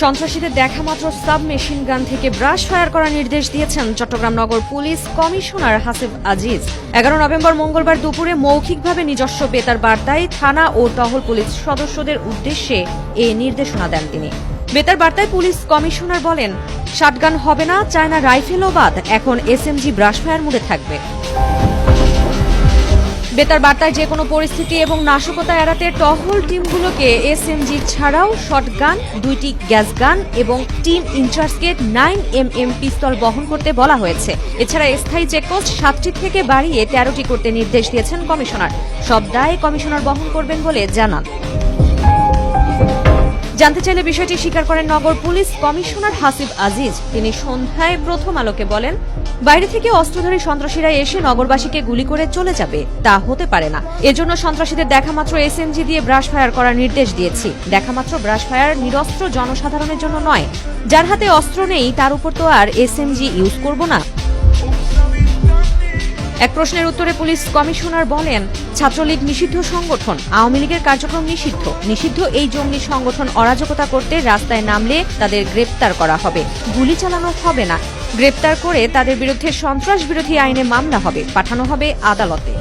সন্ত্রাসীদের দেখা মাত্র সাব মেশিন গান থেকে ব্রাশ ফায়ার করার নির্দেশ দিয়েছেন চট্টগ্রাম নগর পুলিশ কমিশনার হাসিব আজিজ। এগারো নভেম্বর মঙ্গলবার দুপুরে মৌখিকভাবে নিজস্ব বেতার বার্তায় থানা ও টহল পুলিশ সদস্যদের উদ্দেশ্যে এ নির্দেশনা দেন তিনি। বেতার বার্তায় পুলিশ কমিশনার বলেন শাটগান হবে না, চায়না রাইফেলও বাদ, এখন এসএমজি ব্রাশ ফায়ার মুডে থাকবে। বেতার বার্তায় যে কোনো পরিস্থিতি এবং নাশকতা এড়াতে টহল টিমগুলোকে এসএমজি ছাড়াও শটগান, দুইটি গ্যাস গান এবং টিম ইনচার্জকে নাইন এম এম পিস্তল বহন করতে বলা হয়েছে। এছাড়া স্থায়ী চেকপোস্ট সাতটি থেকে বাড়িয়ে তেরোটি করতে নির্দেশ দিয়েছেন কমিশনার। সব দায় কমিশনার বহন করবেন বলে জানান। জানতে চাইলে বিষয়টি স্বীকার করেন নগর পুলিশ কমিশনার হাসিব আজিজ। তিনি সন্ধ্যায় প্রথম আলোকে বলেন, বাইরে থেকে অস্ত্রধারী সন্ত্রাসীরা এসে নগরবাসীকে গুলি করে চলে যাবে, তা হতে পারে না। এজন্য সন্ত্রাসীদের দেখা দেখামাত্র এসএমজি দিয়ে ব্রাশ ফায়ার করার নির্দেশ দিয়েছি। দেখামাত্র ব্রাশ ফায়ার নিরস্ত্র জনসাধারণের জন্য নয়। যার হাতে অস্ত্র নেই, তার উপর তো আর এসএমজি ইউজ করব না। এক প্রশ্নের উত্তরে পুলিশ কমিশনার বলেন, ছাত্রলীগ নিষিদ্ধ সংগঠন, আওয়ামী লীগের কার্যক্রম নিষিদ্ধ। নিষিদ্ধ এই জঙ্গি সংগঠন অরাজকতা করতে রাস্তায় নামলে তাদের গ্রেপ্তার করা হবে। গুলি চালানো হবে না। গ্রেপ্তার করে তাদের বিরুদ্ধে সন্ত্রাস বিরোধী আইনে মামলা হবে। পাঠানো হবে আদালতে।